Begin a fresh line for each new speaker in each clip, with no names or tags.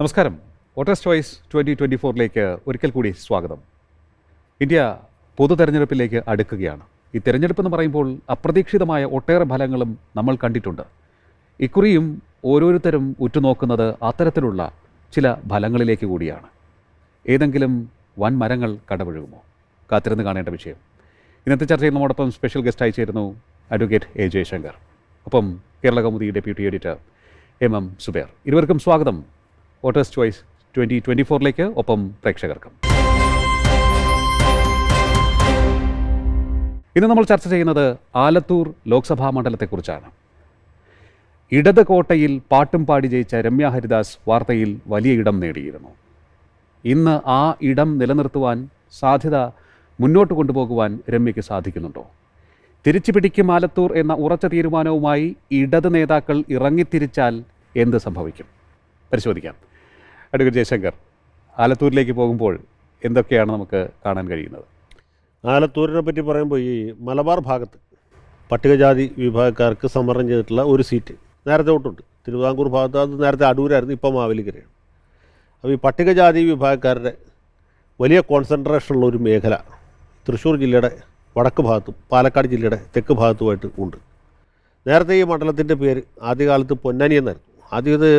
നമസ്കാരം. Voters choice twenty twenty ഫോറിലേക്ക് ഒരിക്കൽ കൂടി സ്വാഗതം. ഇന്ത്യ പൊതു തെരഞ്ഞെടുപ്പിലേക്ക് അടുക്കുകയാണ്. ഈ തെരഞ്ഞെടുപ്പ് എന്ന് പറയുമ്പോൾ അപ്രതീക്ഷിതമായ ഒട്ടേറെ ഫലങ്ങളും നമ്മൾ കണ്ടിട്ടുണ്ട്. ഇക്കുറിയും ഓരോരുത്തരും ഉറ്റുനോക്കുന്നത് അത്തരത്തിലുള്ള ചില ഫലങ്ങളിലേക്ക് കൂടിയാണ്. ഏതെങ്കിലും വൻ മരങ്ങൾ കടപുഴകുമോ? കാത്തിരുന്ന് കാണേണ്ട വിഷയം. ഇന്നത്തെ ചർച്ചയിൽ നമ്മോടൊപ്പം സ്പെഷ്യൽ ഗസ്റ്റായി ചേരുന്നു അഡ്വക്കേറ്റ് എ ജയശങ്കർ. ഒപ്പം Kerala Kaumudi deputy editor M M Zubair. ഇരുവർക്കും സ്വാഗതം. വോട്ടേഴ്സ് ചോയ്സ് ട്വന്റി ട്വന്റി ഫോറിലേക്ക് ഒപ്പം പ്രേക്ഷകർക്കും. ഇന്ന് നമ്മൾ ചർച്ച ചെയ്യുന്നത് ആലത്തൂർ ലോക്സഭാ മണ്ഡലത്തെക്കുറിച്ചാണ്. ഇടത് കോട്ടയിൽ പാട്ടും പാടി ജയിച്ച രമ്യ ഹരിദാസ് വാർത്തയിൽ വലിയ ഇടം നേടിയിരുന്നു. ഇന്ന് ആ ഇടം നിലനിർത്തുവാൻ സാധ്യത മുന്നോട്ട് കൊണ്ടുപോകുവാൻ രമ്യയ്ക്ക് സാധിക്കുന്നുണ്ടോ? തിരിച്ചു പിടിക്കും ആലത്തൂർ എന്ന ഉറച്ച തീരുമാനവുമായി ഇടത് നേതാക്കൾ ഇറങ്ങിത്തിരിച്ചാൽ എന്ത് സംഭവിക്കും? പരിശോധിക്കാം. അഡ്വക്കേറ്റ് ജയശങ്കർ ആലത്തൂരിലേക്ക് പോകുമ്പോൾ എന്തൊക്കെയാണ് നമുക്ക് കാണാൻ കഴിയുന്നത്?
ആലത്തൂരിനെ പറ്റി പറയുമ്പോൾ ഈ മലബാർ ഭാഗത്ത് പട്ടികജാതി വിഭാഗക്കാർക്ക് സംവരണം ചെയ്തിട്ടുള്ള ഒരു സീറ്റ് നേരത്തെ തൊട്ടുണ്ട്. തിരുവിതാംകൂർ ഭാഗത്ത് അത് നേരത്തെ അടൂരായിരുന്നു ഇപ്പോൾ മാവേലിക്കരയാണ്. അപ്പോൾ ഈ പട്ടികജാതി വിഭാഗക്കാരുടെ വലിയ കോൺസെൻട്രേഷനുള്ള ഒരു മേഖല തൃശ്ശൂർ ജില്ലയുടെ വടക്ക് ഭാഗത്തും പാലക്കാട് ജില്ലയുടെ തെക്ക് ഭാഗത്തുമായിട്ട് ഉണ്ട്. നേരത്തെ ഈ മണ്ഡലത്തിന്റെ പേര് ആദ്യകാലത്ത് പൊന്നാനി എന്നായിരുന്നു. ആദ്യം ഇത്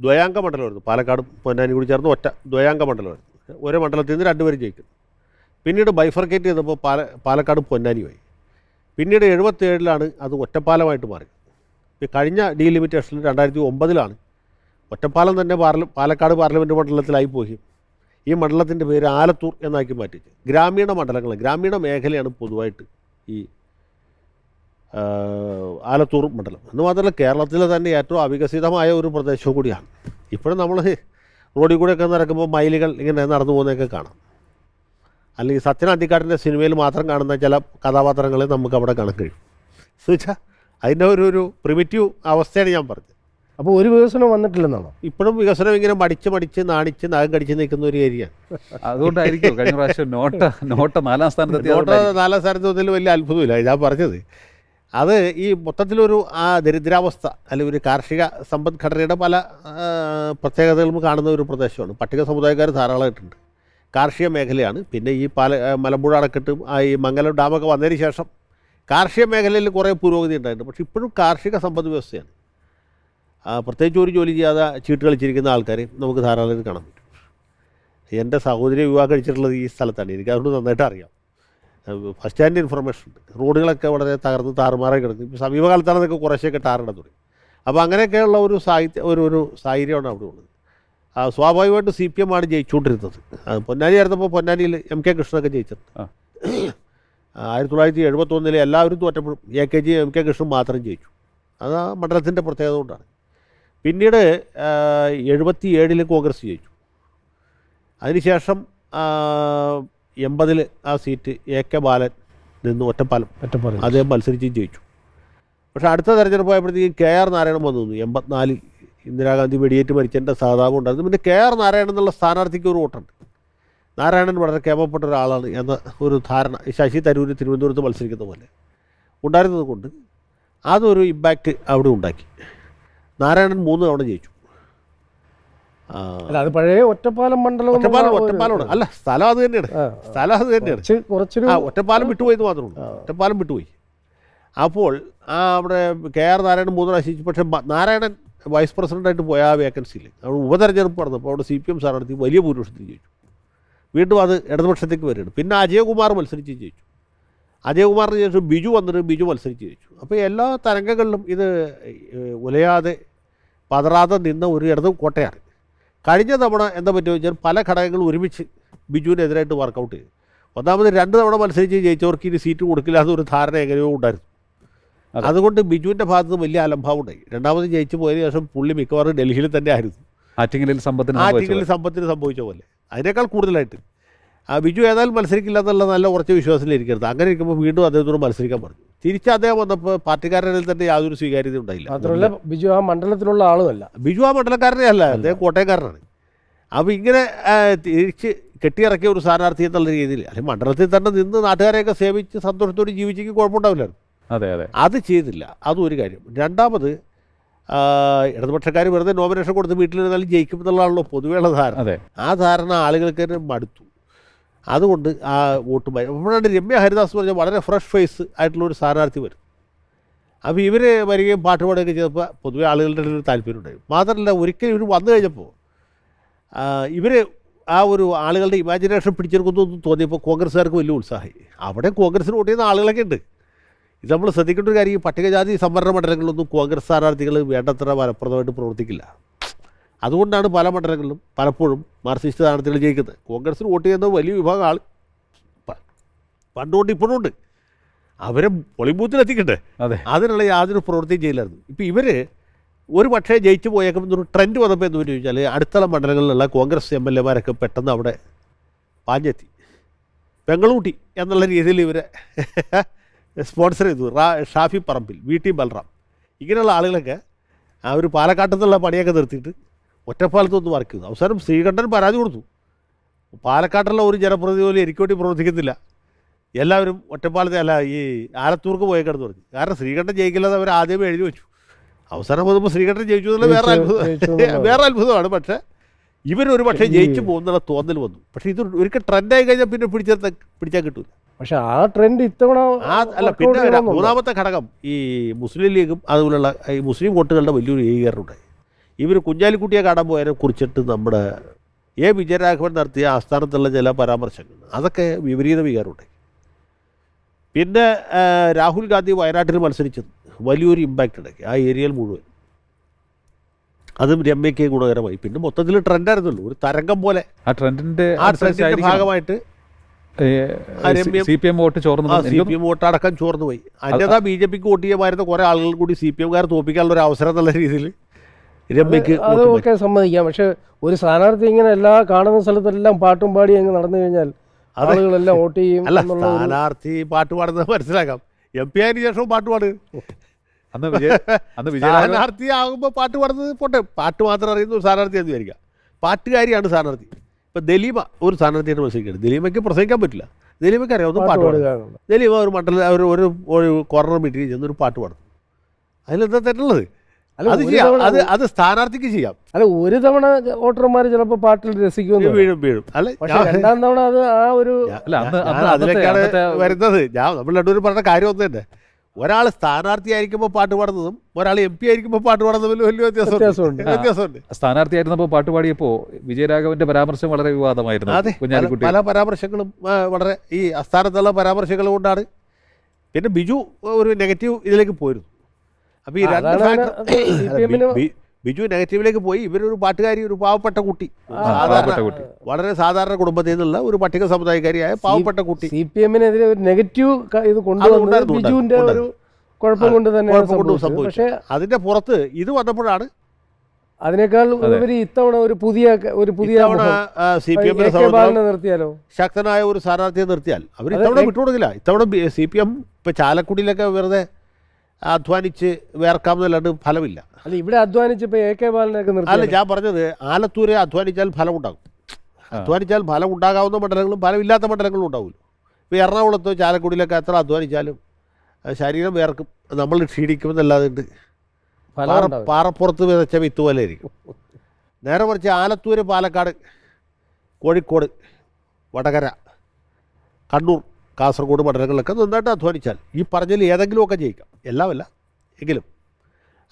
ദ്വയാംഗ മണ്ഡലമായിരുന്നു പാലക്കാട് പൊന്നാനി കൂടി ചേർന്ന് ഒറ്റ ദ്വയാംഗ മണ്ഡലമായിരുന്നു ഒരേ മണ്ഡലത്തിൽ നിന്ന് രണ്ടുപേരും ജയിക്കും. പിന്നീട് ബൈഫർക്കേറ്റ് ചെയ്തപ്പോൾ പാല പാലക്കാട് പൊന്നാനിയായി പിന്നീട് എഴുപത്തേഴിലാണ് അത് ഒറ്റപ്പാലമായിട്ട് മാറി. കഴിഞ്ഞ ഡീലിമിറ്റേഷനിൽ രണ്ടായിരത്തി ഒമ്പതിലാണ് ഒറ്റപ്പാലം തന്നെ പാർല പാലക്കാട് പാർലമെന്റ് മണ്ഡലത്തിലായി പോയി. ഈ മണ്ഡലത്തിന്റെ പേര് ആലത്തൂർ എന്നാക്കി മാറ്റി ഗ്രാമീണ മണ്ഡലങ്ങൾ ഗ്രാമീണ മേഖലയാണ് പൊതുവായിട്ട് ഈ ആലത്തൂർ മണ്ഡലം. എന്ന് മാത്രമല്ല കേരളത്തിലെ തന്നെ ഏറ്റവും അവികസിതമായ ഒരു പ്രദേശവും കൂടിയാണ്. ഇപ്പോഴും നമ്മൾ റോഡിൽ കൂടെയൊക്കെ നടക്കുമ്പോൾ മൈലുകൾ ഇങ്ങനെ നടന്നു പോകുന്നതൊക്കെ കാണാം. അല്ലെങ്കിൽ സത്യൻ അന്തിക്കാട്ടിന്റെ സിനിമയിൽ മാത്രം കാണുന്ന ചില കഥാപാത്രങ്ങളെ നമുക്ക് അവിടെ കാണാൻ കഴിയും. എന്നുവെച്ചാൽ അതിന്റെ ഒരു ഒരു പ്രിമിറ്റീവ് അവസ്ഥയാണ് ഞാൻ പറഞ്ഞത്.
അപ്പോൾ ഒരു വികസനം വന്നിട്ടില്ലെന്നാണോ?
ഇപ്പോഴും വികസനം ഇങ്ങനെ മടിച്ച് മടിച്ച് നാണിച്ച് നഖം കടിച്ച് നിൽക്കുന്ന ഒരു ഏരിയ.
അതുകൊണ്ടായിരിക്കും കഴിഞ്ഞ പ്രാവശ്യം നോട്ട നോട്ട നാലാം സ്ഥാനത്ത്
നോട്ട് നാലാം സ്ഥാനത്ത് വലിയ അത്ഭുതമില്ല. ഞാൻ പറഞ്ഞത് അത് ഈ മൊത്തത്തിലൊരു ആ ദരിദ്രാവസ്ഥ അല്ലെങ്കിൽ ഒരു കാർഷിക സമ്പദ്ഘടനയുടെ പല പ്രത്യേകതകളും കാണുന്ന ഒരു പ്രദേശമാണ്. പട്ടിക സമുദായക്കാർ ധാരാളമായിട്ടുണ്ട്. കാർഷിക മേഖലയാണ്. പിന്നെ ഈ പാല മലമ്പുഴ അണക്കെട്ടും ആ ഈ മംഗലം ഡാമൊക്കെ വന്നതിന് ശേഷം കാർഷിക മേഖലയിൽ കുറേ പുരോഗതി ഉണ്ടായിട്ടുണ്ട്. പക്ഷേ ഇപ്പോഴും കാർഷിക സമ്പദ് വ്യവസ്ഥയാണ്. പ്രത്യേകിച്ച് ഒരു ജോലി ചെയ്യാതെ ചീട്ട് കളിച്ചിരിക്കുന്ന ആൾക്കാരെ നമുക്ക് ധാരാളം കാണാൻ പറ്റും. എന്റെ സഹോദരി വിവാഹം കഴിച്ചിട്ടുള്ളത് ഈ സ്ഥലത്താണ്. എനിക്ക് അതുകൊണ്ട് നന്നായിട്ട് അറിയാം. ഫസ്റ്റ് ഹാൻഡ് ഇൻഫർമേഷൻ ഉണ്ട് റോഡുകളൊക്കെ വളരെ തകർന്ന് താറുമാറായി കിടക്കും ഇപ്പോൾ സമീപകാലത്താണ് അതൊക്കെ കുറേശ്ശൊക്കെ ടാറിടാൻ തുടങ്ങി. അപ്പോൾ അങ്ങനെയൊക്കെയുള്ള ഒരു സാഹിത്യ ഒരു ഒരു സാഹചര്യമാണ് അവിടെ ഉള്ളത്. സ്വാഭാവികമായിട്ട് സി പി എം ആണ് ജയിച്ചുകൊണ്ടിരുന്നത്. പൊന്നാനി ആയിരുന്നപ്പോൾ പൊന്നാനിയിൽ എം കെ കൃഷ്ണനൊക്കെ ജയിച്ചിട്ടുണ്ട് ആയിരത്തി തൊള്ളായിരത്തി എഴുപത്തൊന്നിലെ എല്ലാവരും തോറ്റപ്പോഴും A K G M K Krishnan മാത്രം ജയിച്ചു. അത് ആ മണ്ഡലത്തിന്റെ പ്രത്യേകത കൊണ്ടാണ്. പിന്നീട് എഴുപത്തി ഏഴിൽ കോൺഗ്രസ് ജയിച്ചു. അതിനുശേഷം എൺപതിൽ ആ സീറ്റ് എ കെ ബാലൻ നിന്ന് ഒറ്റപ്പാലം.
ഒറ്റപ്പാലം.
അദ്ദേഹം മത്സരിച്ച് ജയിച്ചു. പക്ഷേ അടുത്ത തെരഞ്ഞെടുപ്പ് ആയപ്പോഴത്തേക്കും കെ ആർ നാരായണൻ വന്നു എൺപത്തിനാലിൽ ഇന്ദിരാഗാന്ധി വെടിയേറ്റ് മരിച്ചതിന്റെ സഹതാപം ഉണ്ടായിരുന്നു. പിന്നെ കെ ആർ നാരായണൻ എന്നുള്ള സ്ഥാനാർത്ഥിക്ക് ഒരു വോട്ടുണ്ട്. നാരായണൻ വളരെ കേമപ്പെട്ട ഒരാളാണ് എന്ന ഒരു ധാരണ ശശി തരൂർ തിരുവനന്തപുരത്ത് മത്സരിക്കുന്ന പോലെ ഉണ്ടായിരുന്നത് കൊണ്ട് അതൊരു ഇമ്പാക്റ്റ് അവിടെ ഉണ്ടാക്കി. നാരായണൻ മൂന്ന് തവണ ജയിച്ചു.
അല്ല അത് പഴയ ഒറ്റപ്പാലം മണ്ഡലം
ഒറ്റപ്പാലം ഒറ്റപ്പാലമാണ് അല്ല സ്ഥലം അത് തന്നെയാണ്. സ്ഥലം അത് തന്നെയാണ്.
കുറച്ച് കുറച്ചൊരു
ഒറ്റപ്പാലം വിട്ടുപോയെന്ന് മാത്രമേ ഉള്ളൂ. ഒറ്റപ്പാലം വിട്ടുപോയി. അപ്പോൾ ആ അവിടെ കെ ആർ നാരായണൻ മൂന്ന് പ്രാവശ്യം പക്ഷേ നാരായണൻ വൈസ് പ്രസിഡന്റായിട്ട് പോയ ആ വേക്കൻസിയിൽ അവിടെ ഉപതെരഞ്ഞെടുപ്പ് നടന്നപ്പോൾ അവിടെ സി പി എം സ്ഥാനാർത്ഥി വലിയ ഭൂരിപക്ഷത്തിൽ ജയിച്ചു. വീണ്ടും അത് ഇടതുപക്ഷത്തേക്ക് വരികയാണ്. പിന്നെ അജയകുമാർ മത്സരിച്ച് ജയിച്ചു. അജയകുമാറിന് ശേഷം ബിജു വന്നിട്ട് ബിജു മത്സരിച്ച് ജയിച്ചു. അപ്പോൾ എല്ലാ തരംഗങ്ങളിലും ഇത് ഉലയാതെ പതറാതെ നിന്ന ഒരു ഇടത് കോട്ടയാണ്. കഴിഞ്ഞ തവണ എന്താ പറ്റുമോ ഞാൻ പല ഘടകങ്ങളും ഒരുമിച്ച് ബിജുവിനെതിരായിട്ട് വർക്കൗട്ട് ചെയ്തു. ഒന്നാമത് രണ്ട് തവണ മത്സരിച്ച് ജയിച്ചവർക്ക് ഇനി സീറ്റ് കൊടുക്കില്ല എന്നൊരു ധാരണ എങ്ങനെയോ ഉണ്ടായിരുന്നു. അതുകൊണ്ട് ബിജുവിന്റെ ഭാഗത്ത് വലിയ അലംഭാവം ഉണ്ടായി. രണ്ടാമത് ജയിച്ചു പോയതിനു ശേഷം പുള്ളി മിക്കവാറും ഡൽഹിയിൽ തന്നെ ആയിരുന്നു
ആറ്റിങ്ങലിൽ സമ്പത്തിന്
ആറ്റിങ്ങലിൽ. സമ്പത്തിന് സംഭവിച്ച പോലെ. അതിനേക്കാൾ കൂടുതലായിട്ട്. ആ ബിജു ഏതായാലും മത്സരിക്കില്ല എന്നുള്ള നല്ല ഉറച്ച വിശ്വാസത്തിലിരിക്കരുത്. അങ്ങനെ ഇരിക്കുമ്പോൾ വീണ്ടും അദ്ദേഹത്തോട് മത്സരിക്കാൻ പറഞ്ഞു. തിരിച്ച് അദ്ദേഹം വന്നപ്പോൾ പാർട്ടിക്കാരനിൽ തന്നെ യാതൊരു സ്വീകാര്യത ഉണ്ടായില്ല.
മാത്രമല്ല ബിജു ആ മണ്ഡലത്തിലുള്ള ആളുമല്ല.
ബിജു ആ മണ്ഡലക്കാരനെ അല്ല അദ്ദേഹം കോട്ടയക്കാരനാണ്. അപ്പോൾ ഇങ്ങനെ തിരിച്ച് കെട്ടിയിറക്കിയ ഒരു സ്ഥാനാർത്ഥി എന്നുള്ള രീതിയിൽ അല്ലെങ്കിൽ മണ്ഡലത്തിൽ തന്നെ നിന്ന് നാട്ടുകാരെയൊക്കെ സേവിച്ച് സന്തോഷത്തോടെ ജീവിച്ചെങ്കിൽ കുഴപ്പമുണ്ടാവില്ലായിരുന്നു.
അതെ അതെ.
അത് ചെയ്തില്ല. അതും ഒരു കാര്യം. രണ്ടാമത് ഇടതുപക്ഷക്കാർ വെറുതെ നോമിനേഷൻ കൊടുത്ത് വീട്ടിലിരുന്നാലും ജയിക്കും എന്നുള്ളതാണല്ലോ പൊതുവെയുള്ള ധാരണ. ആ ധാരണ ആളുകൾക്ക് മടുത്തു. അതുകൊണ്ട് ആ വോട്ട് ഇവിടെ രമ്യ ഹരിദാസ് പറഞ്ഞ വളരെ ഫ്രഷ് ഫേസ് ആയിട്ടുള്ളൊരു സ്ഥാനാർത്ഥി വരും അപ്പോൾ ഇവർ വരികയും പാട്ട് പാടുകയൊക്കെ ചെയ്തപ്പോൾ പൊതുവെ ആളുകളുടെ ഒരു താല്പര്യം ഉണ്ടായി. മാത്രമല്ല ഒരിക്കലും ഇവർ വന്നു കഴിഞ്ഞപ്പോൾ ഇവർ ആ ഒരു ആളുകളുടെ ഇമാജിനേഷൻ പിടിച്ചെടുക്കുന്നു തോന്നിയപ്പോൾ കോൺഗ്രസ്സുകാർക്ക് വലിയ ഉത്സാഹമായി. അവിടെ കോൺഗ്രസ്സിന് വോട്ട് ചെയ്യുന്ന ആളുകളൊക്കെ ഉണ്ട്. ഇത് നമ്മൾ ശ്രദ്ധിക്കേണ്ട ഒരു കാര്യം ഈ പട്ടികജാതി സംവരണ മണ്ഡലങ്ങളിലൊന്നും കോൺഗ്രസ് സ്ഥാനാർത്ഥികൾ വേണ്ടത്ര ഫലപ്രദമായിട്ട് പ്രവർത്തിക്കില്ല. അതുകൊണ്ടാണ് പല മണ്ഡലങ്ങളിലും പലപ്പോഴും മാർസിസ്റ്റ് സ്ഥാനാർത്ഥികൾ ജയിക്കുന്നത്. കോൺഗ്രസ്സിന് വോട്ട് ചെയ്യുന്ന വലിയ വിഭാഗം ആൾ പണ്ടുകൊണ്ട് ഇപ്പോഴും ഉണ്ട് അവരെ പോളിംഗ് ബൂത്തിലെത്തിക്കട്ടെ
അതെ.
അതിനുള്ള യാതൊരു പ്രവൃത്തിയും ചെയ്യില്ലായിരുന്നു. ഇപ്പോൾ ഇവർ ഒരു പക്ഷേ ജയിച്ചു പോയേക്കും ഒരു ട്രെൻഡ് വന്നപ്പോൾ എന്ന് ചോദിച്ചാൽ അടുത്തുള്ള മണ്ഡലങ്ങളിലുള്ള കോൺഗ്രസ് എം എൽ എമാരൊക്കെ പെട്ടെന്ന് അവിടെ പാഞ്ഞെത്തി. പെങ്ങളൂട്ടി എന്നുള്ള രീതിയിൽ ഇവരെ സ്പോൺസർ ചെയ്തു. റാ ഷാഫി പറമ്പിൽ വി ടി ബൽറാം. ഇങ്ങനെയുള്ള ആളുകളൊക്കെ ആ ഒരു പാലക്കാട്ടത്തുള്ള പണിയൊക്കെ നിർത്തിയിട്ട് ഒറ്റപ്പാലത്തൊന്ന് വർക്ക് ചെയ്തു. അവസാനം ശ്രീകണ്ഠൻ പരാതി കൊടുത്തു. പാലക്കാട്ടുള്ള ഒരു ജനപ്രതിനിധി പോലും എനിക്ക് വേണ്ടി പ്രവർത്തിക്കുന്നില്ല. എല്ലാവരും ഒറ്റപ്പാലത്തെ അല്ല ഈ ആലത്തൂർക്ക് പോയേക്കാണെന്ന് പറഞ്ഞു. കാരണം ശ്രീകണ്ഠൻ ജയിക്കില്ലാതെ അവർ ആദ്യമേ എഴുതി വെച്ചു. അവസാനം പോകുമ്പോൾ ശ്രീകണ്ഠൻ ജയിച്ചു എന്നുള്ള വേറെ അത്ഭുതം വേറെ അത്ഭുതമാണ്. പക്ഷേ ഇവരൊരു പക്ഷേ ജയിച്ചു പോകുന്നുള്ള തോന്നൽ വന്നു. പക്ഷേ ഇത് ഒരിക്കൽ ട്രെൻഡായി കഴിഞ്ഞാൽ പിന്നെ പിടിച്ചെടുത്ത പിടിച്ചാൽ കിട്ടൂല.
പക്ഷേ ആ ട്രെൻഡ് ഇത്തവണ
ആ അല്ല പിന്നെ മൂന്നാമത്തെ ഘടകം ഈ മുസ്ലിം ലീഗും അതുപോലുള്ള ഈ മുസ്ലിം വോട്ടുകളുടെ വലിയൊരു ഏകീകരണമുണ്ടായി ഇവർ കുഞ്ഞാലിക്കുട്ടിയെ കാണാൻ പോയതിനെ കുറിച്ചിട്ട് നമ്മുടെ എ വിജയരാഘവൻ നടത്തിയ ആസ്ഥാനത്തുള്ള ചില പരാമർശങ്ങൾ. അതൊക്കെ വിപരീത വികാരമുണ്ട് പിന്നെ രാഹുൽ ഗാന്ധി വയനാട്ടിൽ മത്സരിച്ചത്. വലിയൊരു ഇമ്പാക്റ്റ് ഉണ്ടാക്കി. ആ ഏരിയയിൽ മുഴുവൻ. അതും രമ്യയ്ക്ക് ഗുണകരമായി. പിന്നെ മൊത്തത്തിൽ ട്രെൻഡായിരുന്നുള്ളൂ ഒരു തരംഗം പോലെ.
ആ ട്രെൻഡിന്റെ
ആ ട്രെൻഡിന്റെ ഭാഗമായിട്ട്
സി പി എം വോട്ട്
ആ
ചോർന്നത്
സി പി എം വോട്ടടക്കം ചോർന്നു പോയി. അന്യഥാ ബി ജെ പിക്ക് വോട്ട് ചെയ്യുമായിരുന്ന കുറേ ആളുകൾ കൂടി സി പി എംകാർ തോപ്പിക്കാനുള്ള ഒരു അവസരം എന്നുള്ള രീതിയിൽ രമ്യക്ക്
അത് ഒക്കെ സമ്മതിക്കാം. പക്ഷെ ഒരു സ്ഥാനാർത്ഥി ഇങ്ങനെ എല്ലാ കാണുന്ന സ്ഥലത്തെല്ലാം പാട്ടും പാടി അങ്ങ് നടന്നു കഴിഞ്ഞാൽ ആളുകളെല്ലാം വോട്ട് ചെയ്യും
അല്ല സ്ഥാനാർത്ഥി പാട്ട് പാടുന്നത് മനസ്സിലാക്കാം. എം പി ആയതിനു ശേഷവും പാട്ട് പാടുക
അന്ന് വിജയ അന്ന്
സ്ഥാനാർത്ഥി ആകുമ്പോൾ പാട്ട് പാടുന്നത് പോട്ടെ. പാട്ട് മാത്രം അറിയുന്ന ഒരു സ്ഥാനാർത്ഥി എന്ന് വിചാരിക്കുക പാട്ടുകാരിയാണ് സ്ഥാനാർത്ഥി. ഇപ്പം ദലീമ ഒരു സ്ഥാനാർത്ഥിയായിട്ട് മത്സരിക്കുകയാണ്. ദലീമയ്ക്ക് പ്രസംഗിക്കാൻ പറ്റില്ല. ദലീമയ്ക്ക് അറിയാവുന്ന
പാട്ട്
പാട്ട് പാടുക ദലീമ ഒരു മണ്ഡലം ഒരു ഒരു കോർണർ മീറ്റിംഗ് ചെന്ന് ഒരു പാട്ട് പാടും. അതിലെന്താ തെറ്റുള്ളത്? അത് ചെയ്യാം. അത് അത് സ്ഥാനാർത്ഥിക്ക് ചെയ്യാം.
അല്ല ഒരു തവണ വോട്ടർമാർ ചിലപ്പോൾ പാട്ടിൽ രസിക്കുമെന്ന്
വീഴും വീഴും അല്ല
പക്ഷെ രണ്ടാം തവണ അത് ആ ഒരു
അതിലേക്കാണ് വരുന്നത്. ഞാൻ നമ്മൾ രണ്ടുപേരും പറഞ്ഞ കാര്യം ഒന്ന് തന്നെ ഒരാൾ സ്ഥാനാർത്ഥി ആയിരിക്കുമ്പോൾ പാട്ട് പാടുന്നതും ഒരാൾ എം പി ആയിരിക്കുമ്പോൾ പാട്ട് പാടുന്നതും വലിയ വ്യത്യാസമുണ്ട്.
വ്യത്യാസമുണ്ട്.
സ്ഥാനാർത്ഥിയായിരുന്നപ്പോൾ പാട്ട് പാടിയപ്പോൾ വിജയരാഘവന്റെ പരാമർശം വളരെ വിവാദമായിരുന്നു
അതെ പല പരാമർശങ്ങളും വളരെ ഈ അസ്ഥാനത്തുള്ള പരാമർശങ്ങൾ കൊണ്ടാണ്. പിന്നെ ബിജു ഒരു നെഗറ്റീവ് ഇതിലേക്ക് പോയിരുന്നു. അപ്പോൾ ഈ രണ്ട് ഫാക്ടർ ബിജു നെഗറ്റീവിലേക്ക് പോയി. ഇവരൊരു പാട്ടുകാരി ഒരു പാവപ്പെട്ട കുട്ടി.
പാവപ്പെട്ട കുട്ടി.
വളരെ സാധാരണ കുടുംബത്തിൽ നിന്നുള്ള ഒരു പട്ടിക സമുദായക്കാരിയായ പാവപ്പെട്ട കുട്ടി.
സി പി എമ്മിനെതിരെ ഒരു നെഗറ്റീവ് ഇത് കൊണ്ടുവന്നത് ബിജുവിന്റെ ഒരു കുഴപ്പം കൊണ്ട്
തന്നെ
പക്ഷെ
അതിന്റെ പുറത്ത് ഇത് വന്നപ്പോഴാണ്
അതിനേക്കാൾ. ഉപരി ഇത്തവണ ഒരു പുതിയ ഒരു പുതിയ.
സി പി
എ
എമ്മിനെ
നിർത്തിയാലോ?
ശക്തനായ ഒരു സ്ഥാനാർത്ഥിയെ നിർത്തിയാൽ. അവർ ഇത്തവണ വിട്ടുകൊടുക്കില്ല. ഇത്തവണ സി പി എം ഇപ്പൊ ചാലക്കുടിയിലൊക്കെ വെറുതെ അധ്വാനിച്ച് വേർക്കാമെന്നല്ലാണ്ട് ഫലമില്ല.
അല്ല ഇവിടെ അധ്വാനിച്ചപ്പോ എ കെ ബാലനൊക്കെ
അല്ല ഞാൻ പറഞ്ഞത് ആലത്തൂരെ അധ്വാനിച്ചാൽ ഫലം ഉണ്ടാകും
ആ.
അധ്വാനിച്ചാൽ ഫലം ഉണ്ടാകാവുന്ന മണ്ഡലങ്ങളും ഫലമില്ലാത്ത മണ്ഡലങ്ങളും ഉണ്ടാവില്ല ഇപ്പോൾ എറണാകുളത്തോ ചാലക്കുടിയിലൊക്കെ എത്ര അധ്വാനിച്ചാലും ശരീരം വേർക്കും നമ്മൾ ക്ഷീണിക്കുമെന്നല്ലാതെ ഉണ്ട് പാറപ്പുറത്ത് വിതച്ച വിത്ത് പോലെ ആയിരിക്കും. നേരെ മറിച്ച് ആലത്തൂർ പാലക്കാട് കോഴിക്കോട് വടകര കണ്ണൂർ കാസർഗോഡ് മണ്ഡലങ്ങളിലൊക്കെ നന്നായിട്ട് അധ്വാനിച്ചാൽ ഈ പറഞ്ഞതിൽ ഏതെങ്കിലുമൊക്കെ ജയിക്കാം. എല്ലാമല്ല എങ്കിലും.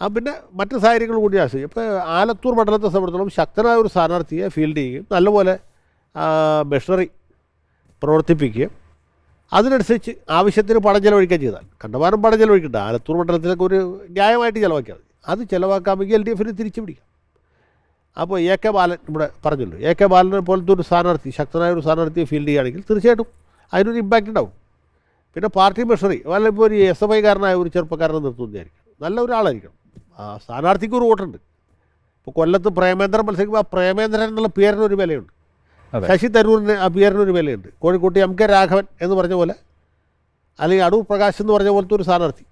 ആ പിന്നെ മറ്റ് സാഹചര്യങ്ങൾ കൂടി ആശ്രയിക്കും. ഇപ്പോൾ ആലത്തൂർ മണ്ഡലത്തെ സംബന്ധിച്ചിടത്തോളം ശക്തനായ ഒരു സ്ഥാനാർത്ഥിയെ ഫീൽഡ് ചെയ്യുകയും നല്ലപോലെ മെഷീനറി പ്രവർത്തിപ്പിക്കുകയും അതിനനുസരിച്ച് ആവശ്യത്തിന് പണം ചെലവഴിക്കുകയും ചെയ്താൽ. കണ്ടമാനം പണം ചെലവഴിക്കണ്ട. ആലത്തൂർ മണ്ഡലത്തിലൊക്കെ ഒരു ന്യായമായിട്ട് ചിലവാക്കിയാൽ മതി. അത് ചിലവാക്കാമെങ്കിൽ എൽ ഡി എഫിന് തിരിച്ചു പിടിക്കാം അപ്പോൾ എ കെ ബാലൻ ഇവിടെ പറഞ്ഞല്ലോ. എ കെ ബാലനെ പോലത്തെ ഒരു സ്ഥാനാർത്ഥി ശക്തനായ ഒരു സ്ഥാനാർത്ഥിയെ ഫീൽഡ് ചെയ്യുകയാണെങ്കിൽ തീർച്ചയായിട്ടും അതിനൊരു ഇമ്പാക്റ്റ് ഉണ്ടാവും. പിന്നെ പാർട്ടി മെഷറി വല്ല ഇപ്പോൾ ഒരു എസ് എഫ് ഐക്കാരനായ ഒരു ചെറുപ്പക്കാരനെ നിർത്തുന്നതായിരിക്കും നല്ല ഒരാളായിരിക്കണം. ആ സ്ഥാനാർത്ഥിക്ക് ഒരു വോട്ടുണ്ട്. ഇപ്പോൾ കൊല്ലത്ത് പ്രേമേന്ദ്രൻ മത്സരിക്കുമ്പോൾ ആ പ്രേമേന്ദ്രൻ എന്നുള്ള പേരിനൊരു വിലയുണ്ട്.
അതെ.
ശശി തരൂരിന് ആ പേരിനൊരു വിലയുണ്ട്. കോഴിക്കോട്ട് എം കെ രാഘവൻ എന്ന് പറഞ്ഞ പോലെ അല്ലെങ്കിൽ അടൂർ പ്രകാശ് എന്ന് പറഞ്ഞ പോലത്തെ ഒരു സ്ഥാനാർത്ഥി.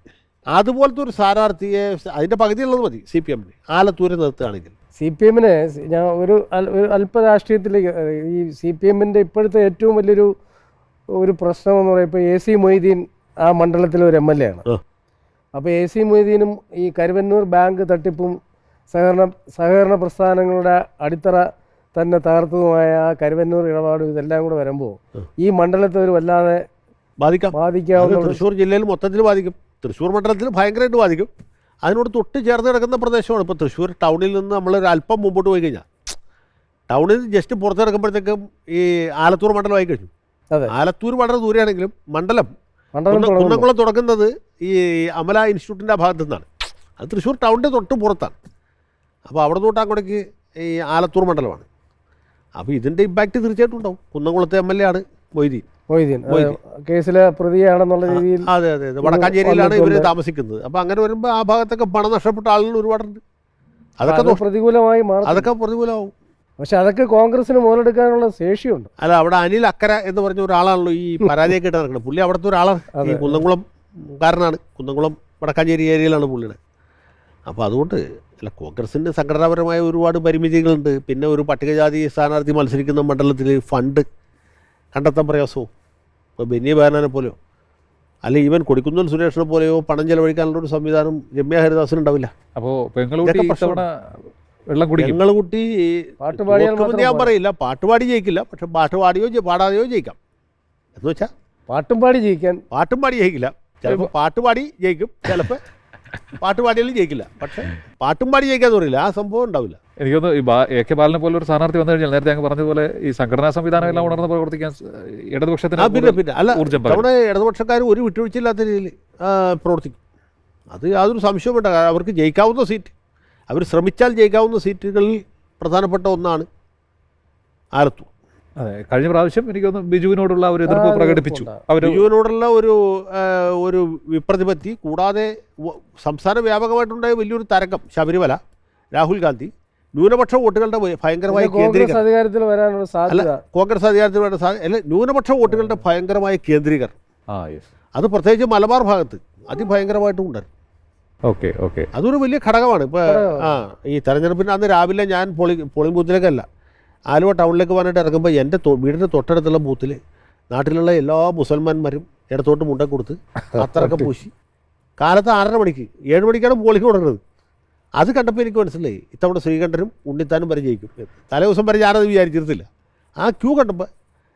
അതുപോലത്തെ ഒരു സ്ഥാനാർത്ഥിയെ അതിന്റെ പകുതിയുള്ളത് മതി സി പി എമ്മിന്. ആലത്തൂരെ നിർത്തുകയാണെങ്കിൽ.
സി പി എമ്മിന് ഞാൻ ഒരു ഒരു അല്പ രാഷ്ട്രീയത്തിലേക്ക് ഈ സി പി എമ്മിന്റെ ഇപ്പോഴത്തെ ഏറ്റവും വലിയൊരു ഒരു പ്രശ്നം എന്ന് പറയുമ്പോൾ എ സി മൊയ്തീൻ ആ മണ്ഡലത്തിലെ ഒരു എം എൽ എ ആണ്. അപ്പോൾ എ സി മൊയ്തീനും ഈ കരുവന്നൂർ ബാങ്ക് തട്ടിപ്പും സഹകരണ സഹകരണ പ്രസ്ഥാനങ്ങളുടെ അടിത്തറ തന്നെ തകർത്തതുമായ ആ കരുവന്നൂർ ഇടപാടും ഇതെല്ലാം കൂടെ വരുമ്പോൾ ഈ മണ്ഡലത്തെ ഒരു വല്ലാതെ
ബാധിക്കാം.
ബാധിക്കാവുന്ന
തൃശ്ശൂർ ജില്ലയിൽ മൊത്തത്തിൽ ബാധിക്കും. തൃശ്ശൂർ മണ്ഡലത്തിൽ ഭയങ്കരമായിട്ട് ബാധിക്കും. അതിനോട് തൊട്ട് ചേർന്ന് കിടക്കുന്ന പ്രദേശമാണ്. ഇപ്പോൾ തൃശ്ശൂർ ടൗണിൽ നിന്ന് നമ്മൾ ഒരു അല്പം മുമ്പോട്ട് പോയി കഴിഞ്ഞാൽ ടൗണിൽ നിന്ന് ജസ്റ്റ് പുറത്ത് കിടക്കുമ്പോഴത്തേക്കും ഈ ആലത്തൂർ മണ്ഡലമായി കഴിഞ്ഞു. ആലത്തൂർ വളരെ ദൂരെയാണെങ്കിലും മണ്ഡലം കുന്നംകുളം തുടങ്ങുന്നത് ഈ അമല ഇൻസ്റ്റിറ്റ്യൂട്ടിന്റെ ഭാഗത്തു നിന്നാണ്. അത് തൃശ്ശൂർ ടൗണിന്റെ തൊട്ട് പുറത്താണ്. അപ്പോൾ അവിടെ തൊട്ട് അങ്ങോട്ടേക്ക് ഈ ആലത്തൂർ മണ്ഡലമാണ്. അപ്പോൾ ഇതിന്റെ ഇമ്പാക്റ്റ് തീർച്ചയായിട്ടും ഉണ്ടാവും. കുന്നംകുളത്തെ എം എൽ എ ആണ് മൊയ്തീൻ.
മൊയ്തീൻ. കേസിലെ പ്രതിയാണെന്നുള്ള രീതിയിൽ
അതെ അതെ അതെ. വടക്കാഞ്ചേരിയിലാണ് ഇവർ താമസിക്കുന്നത്. അപ്പോൾ അങ്ങനെ വരുമ്പോൾ ആ ഭാഗത്തൊക്കെ പണം നഷ്ടപ്പെട്ട ആളുകൾ ഒരുപാടുണ്ട്. അതൊക്കെ
പ്രതികൂലമായി
അതൊക്കെ പ്രതികൂലമാവും.
പക്ഷെ അതൊക്കെ കോൺഗ്രസിന് മുതലെടുക്കാനുള്ള ശേഷിയുണ്ട്.
അല്ല അവിടെ അനിൽ അക്കര എന്ന് പറഞ്ഞ ഒരാളാണല്ലോ ഈ പരാജയം കേട്ട് നടക്കുന്നത്. പുള്ളി അവിടുത്തെ ഒരാളാണ്. ഈ. കുന്നംകുളം കാരനാണ്. കുന്നംകുളം വടക്കാഞ്ചേരി ഏരിയയിലാണ് പുള്ളിയുടെ. അപ്പോൾ അതുകൊണ്ട് അല്ല കോൺഗ്രസിന്റെ സംഘടനാപരമായ ഒരുപാട് പരിമിതികളുണ്ട്. പിന്നെ ഒരു പട്ടികജാതി സ്ഥാനാർത്ഥി മത്സരിക്കുന്ന മണ്ഡലത്തിൽ ഫണ്ട് കണ്ടെത്താൻ പ്രയാസവും. ഇപ്പോൾ ബെന്നി ബാനാനെ പോലെയോ അല്ലെ ഈവൻ കൊടിക്കുന്നിൽ സുരേഷിനെ പോലെയോ പണം ചെലവഴിക്കാനുള്ള ഒരു സംവിധാനം രമ്യ ഹരിദാസിന് ഉണ്ടാവില്ല
അപ്പോൾ വെള്ളം കുടിക്കും.
ഞങ്ങളുകുട്ടി
പാട്ട് പാടിയാൽ
ഞാൻ പറയില്ല. പാട്ട് പാടി ജയിക്കില്ല. പക്ഷെ പാട്ട് പാടിയോ പാടാതെയോ ജയിക്കാം. എന്ന് വെച്ചാൽ
പാട്ടും പാടി ജയിക്കാൻ.
പാട്ടും പാടി ജയിക്കില്ല. ചിലപ്പോൾ പാട്ട് പാടി ജയിക്കും. ചിലപ്പോൾ പാട്ട് പാടിയാലും ജയിക്കില്ല. പക്ഷെ പാട്ടും പാടി ജയിക്കാന്ന് പറയില്ല. ആ സംഭവം ഉണ്ടാവില്ല.
എനിക്ക് തോന്നുന്നു ഈ ബാ- എ കെ ബാലനെ പോലെ ഒരു സ്ഥാനാർത്ഥി വന്നു കഴിഞ്ഞാൽ നേരത്തെ അങ്ങ് പറഞ്ഞതുപോലെ ഈ സംഘടനാ സംവിധാനം എല്ലാം ഉണർന്ന് പ്രവർത്തിക്കാൻ ഇടതുപക്ഷത്തിന്
പിന്നെ പിന്നെ. അല്ല. നമ്മുടെ ഇടതുപക്ഷക്കാർ ഒരു വിട്ടുവീഴ്ചയില്ലാത്ത രീതിയിൽ പ്രവർത്തിക്കും. അത് യാതൊരു സംശയവും വേണ്ട അവർക്ക് ജയിക്കാവുന്ന സീറ്റ്. അവർ ശ്രമിച്ചാൽ ജയിക്കാവുന്ന സീറ്റുകളിൽ പ്രധാനപ്പെട്ട ഒന്നാണ് ആലത്തൂർ.
അതെ കഴിഞ്ഞ പ്രാവശ്യം എനിക്ക് ബിജുവിനോടുള്ള ഒരു എതിർപ്പ് പ്രകടിപ്പിച്ചു. അവർ
ബിജുവിനോടുള്ള ഒരു ഒരു വിപ്രതിപത്തി കൂടാതെ സംസ്ഥാന വ്യാപകമായിട്ടുണ്ടായ വലിയൊരു തരംഗം ശബരിമല രാഹുൽ ഗാന്ധി ന്യൂനപക്ഷ വോട്ടുകളുടെ ഭയങ്കരമായി
കോൺഗ്രസ്
കേന്ദ്രീകരണം.
അധികാരത്തിൽ വരാനുള്ള സാധ്യത.
കോൺഗ്രസ് അധികാരത്തിൽ വരാൻ ന്യൂനപക്ഷ വോട്ടുകളുടെ ഭയങ്കരമായ കേന്ദ്രീകരണം.
ആ യെസ്
അത് പ്രത്യേകിച്ച് മലബാർ ഭാഗത്ത് അതിഭയങ്കരമായിട്ടും ഉണ്ടായിരുന്നു.
Okay okay.
അതൊരു വലിയ ഘടകമാണ്. ഇപ്പോൾ ആ ഈ തെരഞ്ഞെടുപ്പിന്റെ അന്ന് രാവിലെ ഞാൻ പോളി പോളിംഗ് ബൂത്തിലേക്കല്ല ആലുവ ടൗണിലേക്ക് പോകാനായിട്ട് ഇറങ്ങുമ്പോൾ എന്റെ വീടിന്റെ തൊട്ടടുത്തുള്ള ബൂത്തിൽ നാട്ടിലുള്ള എല്ലാ മുസൽമാന്മാരും ഇടത്തോട്ട് മുണ്ട കൊടുത്ത് അത്രയൊക്കെ പൂശി. കാലത്ത് ആറര മണിക്ക് ഏഴ് മണിക്കാണ് പോളിംഗ് തുടങ്ങുന്നത്. അത് കണ്ടപ്പോൾ എനിക്ക് മനസ്സിലായി ഇത്തവണ ശ്രീകണ്ഠനും ഉണ്ണിത്താനും വരെ ജയിക്കും തലേ ദിവസം വരെ ഞാനത് വിചാരിച്ചിരുന്നില്ല. ആ ക്യൂ കണ്ടപ്പോൾ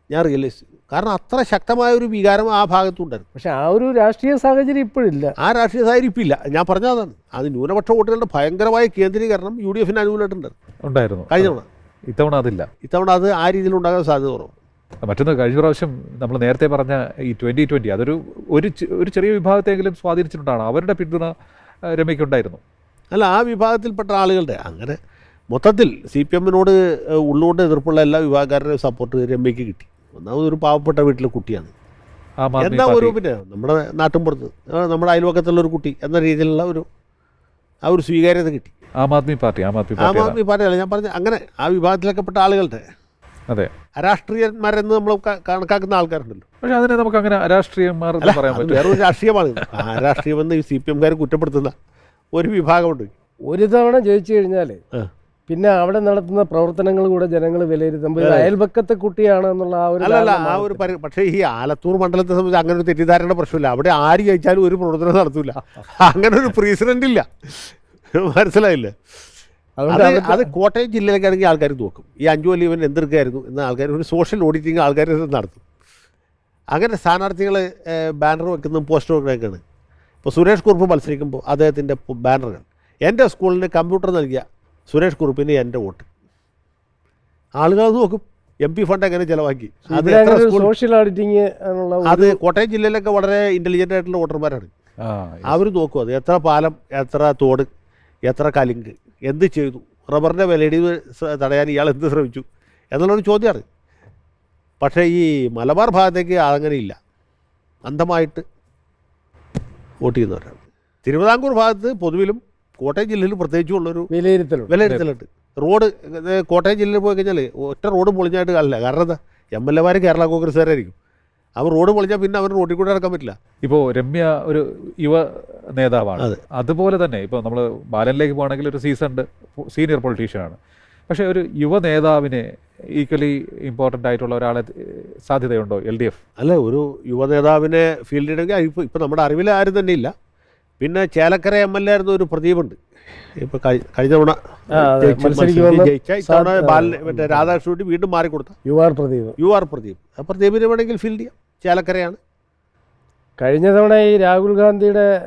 ഞാൻ റിയലൈസ് ചെയ്തു കാരണം അത്ര ശക്തമായ ഒരു വികാരം ആ ഭാഗത്തുണ്ടായിരുന്നു.
പക്ഷെ ആ ഒരു രാഷ്ട്രീയ സാഹചര്യം ഇപ്പോഴില്ല.
ആ രാഷ്ട്രീയ സാഹചര്യം ഇപ്പം ഇല്ല. ഞാൻ പറഞ്ഞതാണ് അത് ന്യൂനപക്ഷ വോട്ടുകളുടെ ഭയങ്കരമായ കേന്ദ്രീകരണം യു ഡി എഫിന് അനുകൂലമായിട്ടുണ്ടായിരുന്നു.
ഉണ്ടായിരുന്നു.
കഴിഞ്ഞ തവണ.
ഇത്തവണ അതില്ല.
ഇത്തവണ അത് ആ രീതിയിൽ ഉണ്ടാകാൻ സാധ്യത കുറവ്
മറ്റൊന്ന് കഴിഞ്ഞ പ്രാവശ്യം നമ്മൾ നേരത്തെ പറഞ്ഞ ഈ ട്വന്റി ട്വന്റി അതൊരു ഒരു ഒരു ചെറിയ വിഭാഗത്തെങ്കിലും സ്വാധീനിച്ചിട്ടുണ്ടാണ്. അവരുടെ പിന്തുണ രമയ്ക്കുണ്ടായിരുന്നു.
അല്ല ആ വിഭാഗത്തിൽപ്പെട്ട ആളുകളുടെ അങ്ങനെ മൊത്തത്തിൽ സി പി എമ്മിനോട് ഉള്ളുകൊണ്ട് എതിർപ്പുള്ള എല്ലാ വിഭാഗക്കാരുടെയും സപ്പോർട്ട് രമ്യയ്ക്ക് കിട്ടി. ഒന്നാമത് ഒരു പാവപ്പെട്ട വീട്ടിലെ കുട്ടിയാണ്. എന്താ ഒരു
പാർട്ടി.
പിന്നെ നമ്മുടെ നാട്ടിൻപുറത്ത് നമ്മുടെ അയൽവക്കത്തുള്ള ഒരു കുട്ടി എന്ന രീതിയിലുള്ള ഒരു ആ ഒരു സ്വീകാര്യത കിട്ടി.
ആം ആദ്മി പാർട്ടി ആം ആദ്മി
ആം ആദ്മി പാർട്ടി അല്ല ഞാൻ പറഞ്ഞ അങ്ങനെ ആ വിഭാഗത്തിലൊക്കെ പെട്ട ആളുകളുടെ
അതെ.
അരാഷ്ട്രീയന്മാരെന്ന് നമ്മൾ കണക്കാക്കുന്ന ആൾക്കാരുണ്ടല്ലോ.
പക്ഷെ അതിനെ നമുക്ക് അങ്ങനെ അരാഷ്ട്രീയന്മാർ എന്ന് പറയാൻ പറ്റും
വേറൊരു രാഷ്ട്രീയമാണ്. ആ രാഷ്ട്രീയമെന്ന് ഈ സി പി എംകാർ കുറ്റപ്പെടുത്തുന്ന ഒരു വിഭാഗമുണ്ട്.
ഒരു തവണ ജയിച്ചു കഴിഞ്ഞാൽ. പിന്നെ അവിടെ നടത്തുന്ന പ്രവർത്തനങ്ങൾ കൂടെ ജനങ്ങൾ വിലയിരുത്തുമ്പോൾ ഇത് അയൽപക്കത്തെ കുട്ടിയാണ് എന്നുള്ള ആ ഒരു
അല്ലല്ല ആ ഒരു പരി പക്ഷേ ഈ ആലത്തൂർ മണ്ഡലത്തെ സംബന്ധിച്ച് അങ്ങനെ ഒരു തെറ്റിദ്ധാരണ പ്രശ്നമില്ല. അവിടെ ആര് ജയിച്ചാലും ഒരു പ്രവർത്തനം നടത്തൂല. അങ്ങനെ ഒരു പ്രസിഡന്റ് ഇല്ല. മനസ്സിലായില്ലേ?
അതുകൊണ്ട്
അത് കോട്ടയം ജില്ലയിലേക്കാണെങ്കിൽ ആൾക്കാർ നോക്കും ഈ അഞ്ചു വലിയ ഇവൻ എന്തെടുക്കായിരുന്നു എന്ന ആൾക്കാർ ഒരു സോഷ്യൽ ഓഡിറ്റിങ് ആൾക്കാർ നടത്തും. അങ്ങനെ സ്ഥാനാർത്ഥികൾ ബാനർ വെക്കുന്നതും പോസ്റ്റർ വെക്കുന്നതൊക്കെയാണ്. ഇപ്പോൾ സുരേഷ് കുറുപ്പ് മത്സരിക്കുമ്പോൾ അദ്ദേഹത്തിന്റെ ബാനറുകൾ എന്റെ സ്കൂളിന് കമ്പ്യൂട്ടർ നൽകിയ സുരേഷ് കുറുപ്പിന് എന്റെ വോട്ട്. ആളുകൾ അത് നോക്കും. എം പി ഫണ്ട് എങ്ങനെ ചിലവാക്കി? അത്
സോഷ്യൽ ഓഡിറ്റിംഗ് എന്നുള്ള ഒരു-
അത് കോട്ടയം ജില്ലയിലൊക്കെ വളരെ ഇന്റലിജന്റ് ആയിട്ടുള്ള വോട്ടർമാരാണ്. അവർ നോക്കും അത് എത്ര പാലം എത്ര തോട് എത്ര കലിങ്ക് എന്ത് ചെയ്തു? റബ്ബറിന്റെ വിലയിടിവ് തടയാൻ ഇയാൾ എന്ത് ശ്രമിച്ചു? എന്നുള്ളൊരു ചോദ്യമാണ്. പക്ഷേ ഈ മലബാർ ഭാഗത്തേക്ക് അങ്ങനെ ഇല്ല. അന്ധമായിട്ട് വോട്ട് ചെയ്യുന്നവരാണ്. തിരുവിതാംകൂർ ഭാഗത്ത് പൊതുവിലും കോട്ടയം ജില്ലയിൽ പ്രത്യേകിച്ചും ഉള്ളൊരു
വിലയിരുത്തലുണ്ട്.
വിലയിരുത്തലുണ്ട്. റോഡ് കോട്ടയം ജില്ലയിൽ പോയി കഴിഞ്ഞാൽ ഒറ്റ റോഡ് പൊളിഞ്ഞായിട്ട് കാണില്ല. കാരണം എന്താ? എം എൽ എമാർ കേരള കോൺഗ്രസ്സുകാരായിരിക്കും അവർ റോഡ് പൊളിഞ്ഞാൽ പിന്നെ അവർ റോഡിൽ കൂടെ നടക്കാൻ പറ്റില്ല.
ഇപ്പോൾ രമ്യ ഒരു യുവ നേതാവാണ്. അതുപോലെ തന്നെ ഇപ്പോൾ നമ്മൾ ബാലനിലേക്ക് പോകണമെങ്കിൽ ഒരു സീസൺഡ് സീനിയർ പൊളിറ്റീഷ്യനാണ്. പക്ഷേ ഒരു യുവ നേതാവിനെ ഈക്വലി ഇമ്പോർട്ടന്റ് ആയിട്ടുള്ള ഒരാളെ സാധ്യതയുണ്ടോ? L D F?
അല്ല ഒരു യുവ നേതാവിനെ ഫീൽഡ് ചെയ്യണമെങ്കിൽ ഇപ്പോൾ ഇപ്പോൾ നമ്മുടെ അറിവിൽ ആരും തന്നെ ഇല്ല. പിന്നെ ചേലക്കര എം എൽ എ ആയിരുന്ന ഒരു പ്രദീപുണ്ട്. ഇപ്പൊ കഴി- കഴിഞ്ഞ തവണ. ജയിച്ച് ഇത്തവണ മറ്റേ രാധാകൃഷ്ണൻ വീണ്ടും മാറിക്കൊടുത്ത.
U R Pradeep.
U R Pradeep. ആ പ്രദീപിന് വേണമെങ്കിൽ ഫീൽഡ് ചെയ്യാം. ചേലക്കരയാണ്.
കഴിഞ്ഞ തവണ ഈ രാഹുൽ ഗാന്ധിയുടെ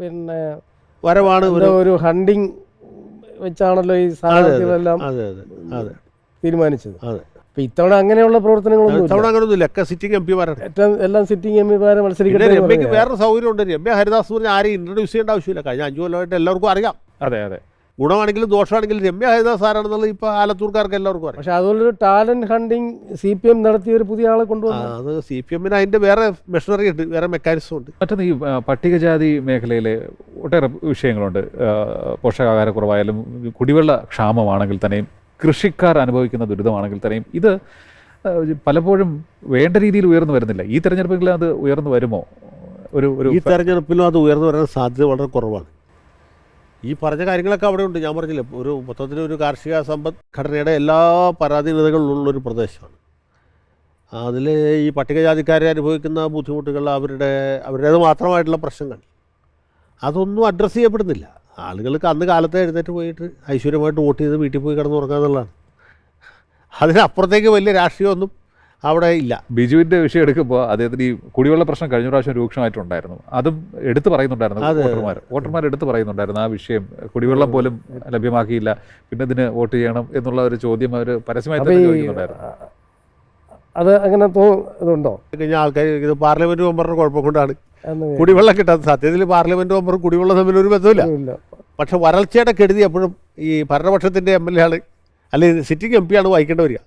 പിന്നെ
വരവാണ് ഒരു
ഹണ്ടിങ് വെച്ചാണല്ലോ ഈ
സാഹചര്യം
തീരുമാനിച്ചത്.
അതെ.
അപ്പൊ ഇത്തവണ അങ്ങനെയുള്ള പ്രവർത്തനങ്ങളൊന്നും ഇല്ല.
ഇത്തവണ അങ്ങനെയൊന്നുമില്ല ഒക്കെ സിറ്റിംഗ് എം പിമാരാണ്
ഏറ്റവും എല്ലാം സിറ്റിംഗ് എം പിമാരെ മത്സരിക്കട്ടെ എന്ന്
രമ്യക്ക്
പറഞ്ഞാ.
വേറൊരു സൗകര്യം ഉണ്ട്. രമ്യ ഹരിദാസ് പറഞ്ഞാൽ ആരെയും ഇൻട്രൊഡ്യൂസ് ചെയ്യേണ്ട ആവശ്യമില്ല. കഴിഞ്ഞ അഞ്ചു കൊല്ലമായിട്ട് എല്ലാവർക്കും അറിയാം.
അതെ അതെ.
ഗുണമാണെങ്കിലും ദോഷമാണെങ്കിലും രമ്യ ഹരിദാസ് ആരാണെന്നുള്ളത് ഇപ്പോൾ ആലത്തൂർക്കാർക്ക് എല്ലാവർക്കും അറിയാം.
പക്ഷെ അതുപോലൊരു talent hunting C P M നടത്തിയ ഒരു പുതിയ ആളെ
ആ,
കൊണ്ടുവന്നു
അത് സി പി എമ്മിന് അതിന്റെ വേറെ മെഷീനറി ഉണ്ട്. വേറെ മെക്കാനിസം ഉണ്ട്.
മറ്റൊന്ന് ഈ ആ, പട്ടികജാതി മേഖലയിലെ ഒട്ടേറെ വിഷയങ്ങളുണ്ട്. ആ, പോഷകാഹാരക്കുറവായാലും കുടിവെള്ള ക്ഷാമമാണെങ്കിൽ തന്നെയും കൃഷിക്കാർ അനുഭവിക്കുന്ന ദുരിതമാണെങ്കിൽ തന്നെയും ഇത് പലപ്പോഴും വേണ്ട രീതിയിൽ ഉയർന്നു വരുന്നില്ല. ഈ തെരഞ്ഞെടുപ്പിൽ അത് ഉയർന്നു വരുമോ? ഒരു ഒരു
ഈ തെരഞ്ഞെടുപ്പിലും അത് ഉയർന്നു വരാൻ സാധ്യത വളരെ കുറവാണ്. ഈ പറഞ്ഞ കാര്യങ്ങളൊക്കെ അവിടെ ഉണ്ട്. ഞാൻ പറഞ്ഞില്ലേ ഒരു മൊത്തത്തിൽ ഒരു കാർഷിക സമ്പദ്ഘടനയുടെ എല്ലാ പരാധീനതകളിലുള്ള ഒരു പ്രദേശമാണ്. അതിൽ ഈ പട്ടികജാതിക്കാരെ അനുഭവിക്കുന്ന ബുദ്ധിമുട്ടുകൾ അവരുടെ അവരുടേത് മാത്രമായിട്ടുള്ള പ്രശ്നങ്ങൾ. അതൊന്നും അഡ്രസ്സ് ചെയ്യപ്പെടുന്നില്ല. ആളുകൾക്ക് അന്ന് കാലത്തെ എഴുന്നേറ്റ് പോയിട്ട് ഐശ്വര്യമായിട്ട് വോട്ട് ചെയ്ത് വീട്ടിൽ പോയി കിടന്നുറങ്ങുക എന്നുള്ളതാണ്. അതിനപ്പുറത്തേക്ക് വലിയ രാഷ്ട്രീയമൊന്നും അവിടെ ഇല്ല.
ബിജുവിന്റെ വിഷയം എടുക്കുമ്പോൾ അദ്ദേഹത്തിന് ഈ കുടിവെള്ള പ്രശ്നം കഴിഞ്ഞ പ്രാവശ്യം രൂക്ഷമായിട്ടുണ്ടായിരുന്നു. അതും എടുത്തു പറയുന്നുണ്ടായിരുന്നു. വോട്ടർമാർ. വോട്ടർമാർ എടുത്തു പറയുന്നുണ്ടായിരുന്നു ആ വിഷയം. കുടിവെള്ളം പോലും ലഭ്യമാക്കിയില്ല. പിന്നെ ഇതിന് വോട്ട് ചെയ്യണം എന്നുള്ള ഒരു ചോദ്യം അവർ
പരസ്യമായിട്ട്
ചോദിക്കുന്നുണ്ടായിരുന്നു.
അത് അങ്ങനെ തോ ഇതുണ്ടോ?
കഴിഞ്ഞ ആൾക്കാർ ഇത് പാർലമെന്റ് മെമ്പറുടെ കുഴപ്പം കൊണ്ടാണ്. കുടിവെള്ളം കിട്ടാത്ത സത്യത്തിൽ പാർലമെന്റ് മെമ്പറും കുടിവെള്ളം തമ്മിൽ ഒരു ബന്ധമില്ല പക്ഷെ വരൾച്ചയുടെ കെടുതി എപ്പോഴും ഈ ഭരണപക്ഷത്തിന്റെ എം എൽ എ ആണ് അല്ലെങ്കിൽ സിറ്റിംഗ് എം പി ആണ് വായിക്കേണ്ടി വരിക.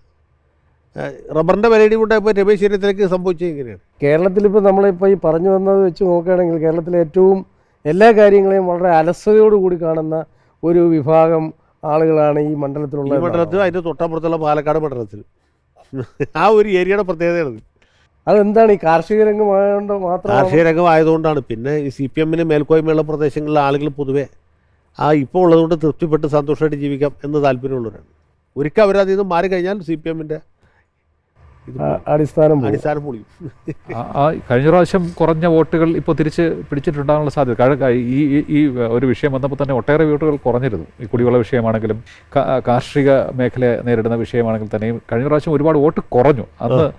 റബ്ബറിന്റെ റബ്ബറിന്റെ വിലയിടി കൊണ്ടായപ്പോൾ രമേശ് ചെന്നിത്തലയ്ക്ക് സംഭവിച്ചത് എങ്ങനെയാണ്?
കേരളത്തിൽ ഇപ്പോൾ നമ്മളിപ്പോൾ ഈ പറഞ്ഞു വന്നത് വെച്ച് നോക്കുകയാണെങ്കിൽ കേരളത്തിലെ ഏറ്റവും എല്ലാ കാര്യങ്ങളെയും വളരെ അലസതയോടുകൂടി കാണുന്ന ഒരു വിഭാഗം ആളുകളാണ് ഈ
ഈ
മണ്ഡലത്തിലുള്ള
മണ്ഡലത്തിൽ അതിന്റെ തൊട്ടപ്പുറത്തുള്ള പാലക്കാട് മണ്ഡലത്തിൽ. ആ ഒരു ഏരിയയുടെ പ്രത്യേകതയാണ്
അതെന്താണ് ഈ കാർഷിക രംഗമായതുകൊണ്ട് മാത്രം
കാർഷിക രംഗമായതുകൊണ്ടാണ്. പിന്നെ ഈ സി പി എമ്മിന് മേൽക്കോയ്മയുള്ള പ്രദേശങ്ങളിലെ ആളുകൾ പൊതുവെ ആ ഇപ്പോൾ ഉള്ളതുകൊണ്ട് തൃപ്തിപ്പെട്ട് സന്തോഷമായിട്ട് ജീവിക്കാം എന്ന് താല്പര്യമുള്ളവരാണ്. ഒരിക്കൽ അവരതിൽ നിന്ന് മാറിക്കഴിഞ്ഞാൽ സി പി എമ്മിന്റെ
അടിസ്ഥാനം പോകും.
അടിസ്ഥാനം
ആ കഴിഞ്ഞ പ്രാവശ്യം കുറഞ്ഞ വോട്ടുകൾ ഇപ്പോൾ തിരിച്ച് പിടിച്ചിട്ടുണ്ടാകാനുള്ള സാധ്യത. കാരണം ഈ ഈ- ഈ ഒരു വിഷയം വന്നപ്പോൾ തന്നെ ഒട്ടേറെ വോട്ടുകൾ കുറഞ്ഞിരുന്നു. ഈ കുടിവെള്ള വിഷയമാണെങ്കിലും കാർഷിക മേഖല നേരിടുന്ന വിഷയമാണെങ്കിൽ തന്നെയും കഴിഞ്ഞ പ്രാവശ്യം ഒരുപാട് വോട്ട് കുറഞ്ഞു. അന്ന്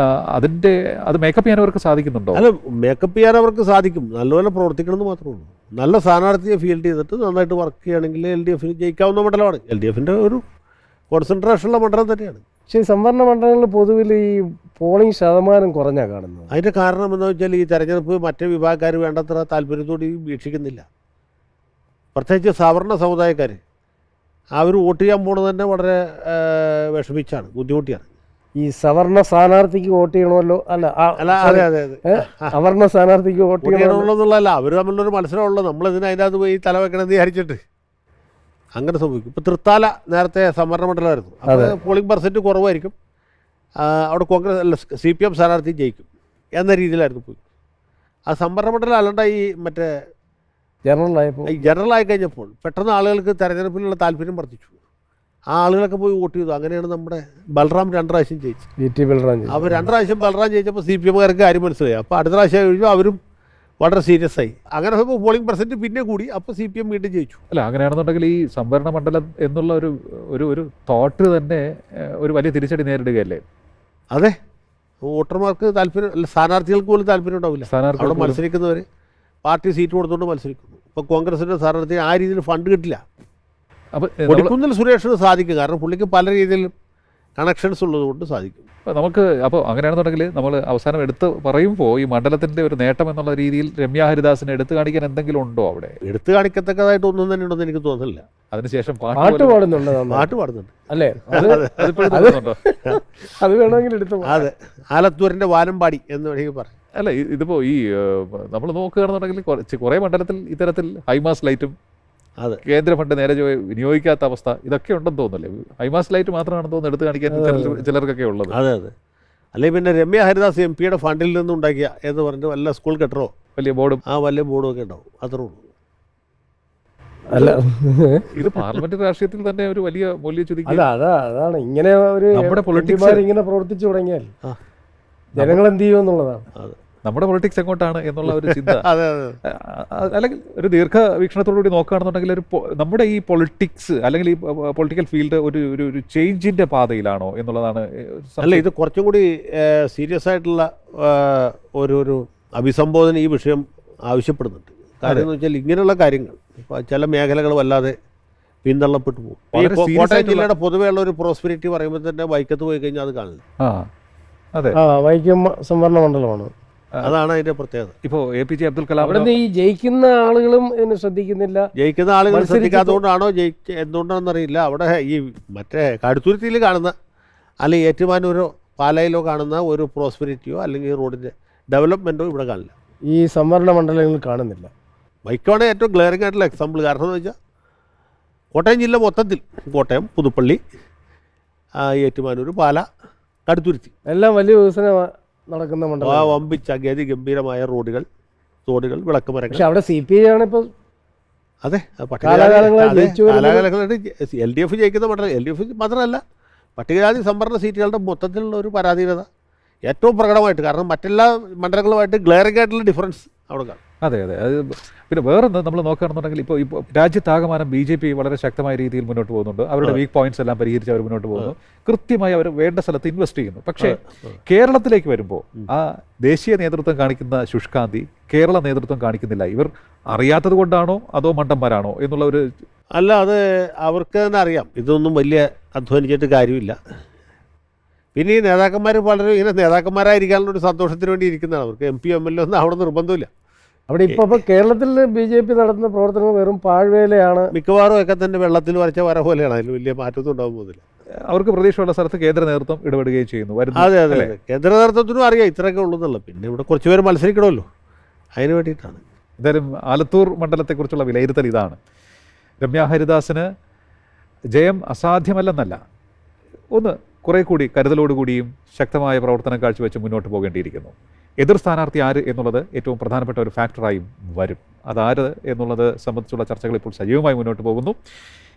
ആ, അതിന്റെ അത് മേക്കപ്പ് ചെയ്യാൻ അവർക്ക് സാധിക്കുന്നുണ്ടോ?
അല്ല മേക്കപ്പ് ചെയ്യാൻ അവർക്ക് സാധിക്കും. നല്ലപോലെ പ്രവർത്തിക്കണമെന്ന് മാത്രമേ ഉള്ളൂ. നല്ല സ്ഥാനാർത്ഥിയെ ഫീൽഡ് ചെയ്തിട്ട് നന്നായിട്ട് വർക്ക് ചെയ്യുകയാണെങ്കിൽ എൽ ഡി എഫിന് ജയിക്കാവുന്ന മണ്ഡലമാണ്. എൽ ഡി എഫിന്റെ ഒരു കോൺസെൻട്രേഷനുള്ള മണ്ഡലം തന്നെയാണ്.
പക്ഷേ ഈ സംവരണ മണ്ഡലങ്ങളിൽ പൊതുവിൽ ഈ പോളിംഗ് ശതമാനം കുറഞ്ഞാ കാണുന്നത്?
അതിന്റെ കാരണം എന്താ വെച്ചാൽ ഈ തെരഞ്ഞെടുപ്പ് മറ്റേ വിഭാഗക്കാർ വേണ്ടത്ര താല്പര്യത്തോടെ വീക്ഷിക്കുന്നില്ല. പ്രത്യേകിച്ച് സവർണ സമുദായക്കാർ അവർ വോട്ട് ചെയ്യാൻ പോണത് തന്നെ വളരെ വിഷമിച്ചാണ് ബുദ്ധിമുട്ടിയാണ്.
ഈ സവർണ സ്ഥാനാർത്ഥിക്ക് വോട്ട് ചെയ്യണമല്ലോ? അല്ല
അതെ അതെ അതെ.
സവർണ സ്ഥാനാർത്ഥിക്ക് വോട്ട്
ചെയ്യണമെന്നുള്ളതല്ല അവർ തമ്മിലൊരു മത്സരമുള്ളത് നമ്മൾ ഇതിന് അതിനകത്ത് പോയി തല വെക്കണമെന്ന് വിചാരിച്ചിട്ട്. അങ്ങനെ സംഭവിക്കും. ഇപ്പോൾ തൃത്താല നേരത്തെ സംവരണ മണ്ഡലമായിരുന്നു. അത്. പോളിംഗ് പെർസെന്റ് കുറവായിരിക്കും. അവിടെ കോൺഗ്രസ് അല്ല സി പി എം സ്ഥാനാർത്ഥി ജയിക്കും എന്ന രീതിയിലായിരുന്നു പോയി. ആ സംവരണ മണ്ഡലം അല്ലാണ്ട് ഈ മറ്റേ
ജനറലായപ്പോൾ
ഈ ജനറൽ ആയി കഴിഞ്ഞപ്പോൾ പെട്ടെന്ന് ആളുകൾക്ക് തെരഞ്ഞെടുപ്പിലുള്ള താല്പര്യം വർദ്ധിച്ചു. ആ ആളുകളൊക്കെ പോയി വോട്ട് ചെയ്തു. അങ്ങനെയാണ് നമ്മുടെ ബൽറാം രണ്ട് പ്രാവശ്യം ജയിച്ചത്.
വി ടി ബൽറാം
അപ്പോൾ രണ്ട് പ്രാവശ്യം ബൽറാം ജയിച്ചപ്പോൾ സി പി എമ്മുകാർക്ക് കാര്യം മനസ്സിലായി. അപ്പോൾ അടുത്ത പ്രാവശ്യം കഴിഞ്ഞപ്പോൾ അവരും വളരെ സീരിയസ് ആയി. അങ്ങനെ പോളിംഗ് പെർസെന്റ് പിന്നെ കൂടി. അപ്പോൾ സി പി എം വീണ്ടും ജയിച്ചു.
അല്ല അങ്ങനെയാണെന്നുണ്ടെങ്കിൽ ഈ സംവരണ മണ്ഡലം എന്നുള്ള ഒരു ഒരു ഒരു തോട്ട് തന്നെ ഏഹ്, ഒരു വലിയ തിരിച്ചടി നേരിടുകയല്ലേ?
അതെ. വോട്ടർമാർക്ക് താല്പര്യം അല്ല സ്ഥാനാർത്ഥികൾക്ക് പോലും താല്പര്യം ഉണ്ടാവില്ല. അവിടെ
സ്ഥാനാർത്ഥി
മത്സരിക്കുന്നവർ പാർട്ടി സീറ്റ് കൊടുത്തുകൊണ്ട് മത്സരിക്കുന്നു. ഇപ്പോൾ കോൺഗ്രസിന്റെ സ്ഥാനാർത്ഥി ആ രീതിയിൽ ഫണ്ട് കിട്ടില്ല.
അപ്പൊ
കൊടിക്കുന്നിൽ സുരേഷിന് സാധിക്കും. കാരണം പുള്ളിക്ക് പല രീതിയിൽ കണക്ഷൻസ് ഉള്ളതുകൊണ്ട് സാധിക്കും.
അപ്പോൾ നമുക്ക് അപ്പോൾ അങ്ങനെയാണെന്നുണ്ടെങ്കിൽ നമ്മൾ അവസാനം എടുത്ത് പറയുമ്പോൾ ഈ മണ്ഡലത്തിന്റെ ഒരു നേട്ടം എന്നുള്ള രീതിയിൽ രമ്യ ഹരിദാസിനെ എടുത്തു കാണിക്കാൻ എന്തെങ്കിലും ഉണ്ടോ അവിടെ?
എടുത്തു കാണിക്കത്തക്കതായിട്ട് ഒന്നും തന്നെ ഉണ്ടെന്ന് എനിക്ക് തോന്നുന്നില്ല.
അതിനുശേഷം പാട്ട്
പാടുന്നുണ്ട്
പാട്ട് പാടുന്നുണ്ട്.
അല്ലേ? അത് വേണമെങ്കിൽ എടുത്തു പോ-
അതെ. ആലത്തൂരിന്റെ വാനമ്പാടി എന്ന് വേണമെങ്കിൽ പറയാം.
അല്ല ഇതിപ്പോ ഈ നമ്മൾ നോക്കുകയാണെന്നുണ്ടെങ്കിൽ കുറച്ച് കുറേ മണ്ഡലത്തിൽ ഇത്തരത്തിൽ ഹൈമാസ് ലൈറ്റും. കേന്ദ്ര ഫണ്ട് നേരെ വിനിയോഗിക്കാത്ത അവസ്ഥ ഇതൊക്കെ ഉണ്ടെന്ന് തോന്നുന്നില്ലേ? ഹൈമാസ് ലൈറ്റ് മാത്രമാണെന്ന് തോന്നുന്നു എടുത്ത് കാണിക്കാൻ ചിലർക്കൊക്കെ ഉള്ളത്.
അതെ അതെ. അല്ലെങ്കിൽ പിന്നെ രമ്യ ഹരിദാസ് എം പിയുടെ ഫണ്ടിൽ നിന്നുണ്ടാക്കിയ എന്ന് പറഞ്ഞിട്ട് വല്ല സ്കൂൾ കെട്ടറോ
വലിയ ബോർഡും.
ആ വലിയ ബോർഡും ഒക്കെ ഉണ്ടാവും. അത്രേ ഉള്ളൂ.
അല്ല.
ഇത് പാർലമെന്റ് രാഷ്ട്രീയത്തിൽ തന്നെ ഒരു വലിയ മൂല്യ ചുരുക്കി.
അല്ല അതാ അതാണ്. ഇങ്ങനെ ഒരു
നമ്മുടെ
പൊളിറ്റിക്സ് ഇങ്ങനെ പ്രവർത്തിച്ചു തുടങ്ങിയാൽ ജനങ്ങൾ എന്ത് ചെയ്യുമെന്നുള്ളതാണ്
അതെ.
നമ്മുടെ പൊളിറ്റിക്സ് എങ്ങോട്ടാണ് എന്നുള്ള ഒരു ചിന്ത.
അതെ അതെ
ദീർഘ വീക്ഷണത്തോടു അല്ലെങ്കിൽ ഒരു ദീർഘവീക്ഷണത്തോടുകൂടി നോക്കുകയാണെന്നുണ്ടെങ്കിൽ ഒരു നമ്മുടെ ഈ പൊളിറ്റിക്സ് അല്ലെങ്കിൽ ഈ പൊളിറ്റിക്കൽ ഫീൽഡ് ഒരു ഒരു ഒരു ചേഞ്ചിന്റെ പാതയിലാണോ എന്നുള്ളതാണ്
അല്ല ഇത് കുറച്ചും കൂടി സീരിയസ് ആയിട്ടുള്ള ഒരു ഒരു അഭിസംബോധന ഈ വിഷയം ആവശ്യപ്പെടുന്നുണ്ട്. കാര്യം എന്ന് വെച്ചാൽ ഇങ്ങനെയുള്ള കാര്യങ്ങൾ ചില മേഖലകൾ വല്ലാതെ പിന്തള്ളപ്പെട്ടു പോകും. കോട്ടയം ജില്ലയുടെ പൊതുവെയുള്ള ഒരു പ്രോസ്പെരിറ്റി പറയുമ്പോൾ തന്നെ വൈക്കത്ത് പോയി കഴിഞ്ഞാൽ അത് കാണില്ല
അതെ.
ആ വൈക്കം സംവരണ മണ്ഡലമാണ്.
അതാണ് അതിന്റെ പ്രത്യേകത.
ഇപ്പോ A P J Abdul Kalam
അവിടെ ഈ ജയിക്കുന്ന ആളുകളും ഇതിന് ശ്രദ്ധിക്കുന്നില്ല.
ജയിക്കുന്ന ആളുകൾ ശ്രദ്ധിക്കാത്തതുകൊണ്ടാണോ ജയിച്ച എന്തുകൊണ്ടാണെന്നറിയില്ല. അവിടെ ഈ മറ്റേ കടുത്തുരുത്തിയിൽ കാണുന്ന അല്ലെങ്കിൽ ഏറ്റുമാനൂരോ പാലയിലോ കാണുന്ന ഒരു പ്രോസ്പെരിറ്റിയോ അല്ലെങ്കിൽ റോഡിന്റെ ഡെവലപ്മെന്റോ ഇവിടെ കാണില്ല.
ഈ സംവരണ മണ്ഡലങ്ങളിൽ കാണുന്നില്ല.
വൈക്കോടെ ഏറ്റവും ഗ്ലെയറിംഗ് ആയിട്ടുള്ള എക്സാമ്പിൾ കാരണം എന്ന് വെച്ചാൽ കോട്ടയം ജില്ല മൊത്തത്തിൽ കോട്ടയം പുതുപ്പള്ളി ഏറ്റുമാനൂർ പാല കടുത്തുരുത്തി.
എല്ലാം വലിയ വികസനം നടക്കുന്ന
ആ വമ്പിച്ച ഗതി ഗംഭീരമായ റോഡുകൾ തോടുകൾ വിളക്ക് മരങ്ങൾ
പക്ഷെ അവിടെ സി പി ഐ ആണ് ഇപ്പൊ
അതെ
പട്ടികജാതി
കാലാകാലങ്ങളായിട്ട് എൽ ഡി എഫ് ജയിക്കുന്ന മണ്ഡലം. എൽ ഡി എഫ് മാത്രമല്ല പട്ടികജാതി സംവരണ സീറ്റുകളുടെ മൊത്തത്തിലുള്ള ഒരു പരാധീനത ഏറ്റവും പ്രകടമായിട്ട് കാരണം മറ്റെല്ലാ മണ്ഡലങ്ങളുമായിട്ട് ഗ്ലെയറിംഗ് ആയിട്ടുള്ള ഡിഫറൻസ് അവിടെ കാണും.
അതെ അതെ. അത് പിന്നെ വേറൊന്ന് നമ്മൾ നോക്കുകയാണെന്നുണ്ടെങ്കിൽ ഇപ്പോൾ ഇപ്പോൾ രാജ്യത്താകമാനം ബി ജെ പി വളരെ ശക്തമായ രീതിയിൽ മുന്നോട്ട് പോകുന്നുണ്ട്. അവരുടെ വീക്ക് പോയിന്റ്സ് എല്ലാം പരിഹരിച്ച് അവർ മുന്നോട്ട് പോകുന്നു. കൃത്യമായി അവർ വേണ്ട സ്ഥലത്ത് ഇൻവെസ്റ്റ് ചെയ്യുന്നു. പക്ഷേ കേരളത്തിലേക്ക് വരുമ്പോൾ ആ ദേശീയ നേതൃത്വം കാണിക്കുന്ന ശുഷ്കാന്തി കേരള നേതൃത്വം കാണിക്കുന്നില്ല. ഇവർ അറിയാത്തത് കൊണ്ടാണോ അതോ മണ്ടന്മാരാണോ എന്നുള്ള ഒരു
അല്ല അത് അവർക്ക് തന്നെ അറിയാം. ഇതൊന്നും വലിയ അധ്വാനിച്ചിട്ട് കാര്യമില്ല. പിന്നെ ഈ നേതാക്കന്മാർ പലരും ഇങ്ങനെ നേതാക്കന്മാരായിരിക്കാനുള്ള ഒരു സന്തോഷത്തിന് വേണ്ടി ഇരിക്കുന്നതാണ്. അവർക്ക് M P M L A ഒന്നും അവിടെ നിർബന്ധമില്ല.
അവിടെ ഇപ്പൊ ഇപ്പൊ കേരളത്തിൽ ബി ജെ പി നടത്തുന്ന പ്രവർത്തനങ്ങൾ വെറും പാഴ്വേലയാണ്.
മിക്കവാറും ഒക്കെ തന്നെ വെള്ളത്തിൽ വരച്ച വര പോലെയാണ്. അതിൽ വലിയ മാറ്റമൊന്നും ഉണ്ടാകാൻ പോകുന്നില്ല.
അവർക്ക് പ്രതീക്ഷയുള്ള സ്ഥലത്ത് കേന്ദ്ര നേതൃത്വം ഇടപെടുകയും ചെയ്യുന്നു. വരുന്നു.
അതെ അതെ കേന്ദ്ര നേതൃത്വത്തിനും അറിയാം ഇത്രയൊക്കെ ഉള്ളൂ എന്നുള്ളത് പിന്നെ ഇവിടെ കുറച്ച് പേര് മത്സരിക്കണമല്ലോ. അതിന് വേണ്ടിയിട്ടാണ്.
എന്തായാലും ആലത്തൂർ മണ്ഡലത്തെക്കുറിച്ചുള്ള വിലയിരുത്തൽ ഇതാണ്. രമ്യ ഹരിദാസിന് ജയം അസാധ്യമല്ലെന്നല്ല. ഒന്ന് കുറെ കൂടി കരുതലോടുകൂടിയും ശക്തമായ പ്രവർത്തനം കാഴ്ചവെച്ച് മുന്നോട്ട് പോകേണ്ടിയിരിക്കുന്നു. എതിർ സ്ഥാനാർത്ഥി ആര് എന്നുള്ളത് ഏറ്റവും പ്രധാനപ്പെട്ട ഒരു ഫാക്ടറായും വരും. അതാര് എന്നുള്ളത് സംബന്ധിച്ചുള്ള ചർച്ചകൾ ഇപ്പോൾ സജീവമായി മുന്നോട്ട് പോകുന്നു.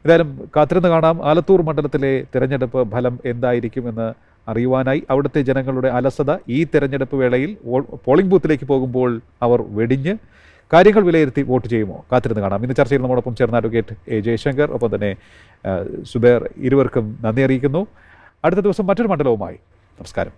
എന്തായാലും കാത്തിരുന്ന് കാണാം. ആലത്തൂർ മണ്ഡലത്തിലെ തിരഞ്ഞെടുപ്പ് ഫലം എന്തായിരിക്കുമെന്ന് അറിയുവാനായി അവിടുത്തെ ജനങ്ങളുടെ അലസത ഈ തിരഞ്ഞെടുപ്പ് വേളയിൽ പോളിംഗ് ബൂത്തിലേക്ക് പോകുമ്പോൾ അവർ വെടിഞ്ഞ് കാര്യങ്ങൾ വിലയിരുത്തി വോട്ട് ചെയ്യുമോ? കാത്തിരുന്ന് കാണാം. ഇന്ന് ചർച്ചയിൽ നമ്മോടൊപ്പം ചേർന്ന അഡ്വക്കേറ്റ് എ ജയശങ്കർ ഒപ്പം തന്നെ സുബേർ ഇരുവർക്കും നന്ദി അറിയിക്കുന്നു. അടുത്ത ദിവസം മറ്റൊരു മണ്ഡലവുമായി. നമസ്കാരം.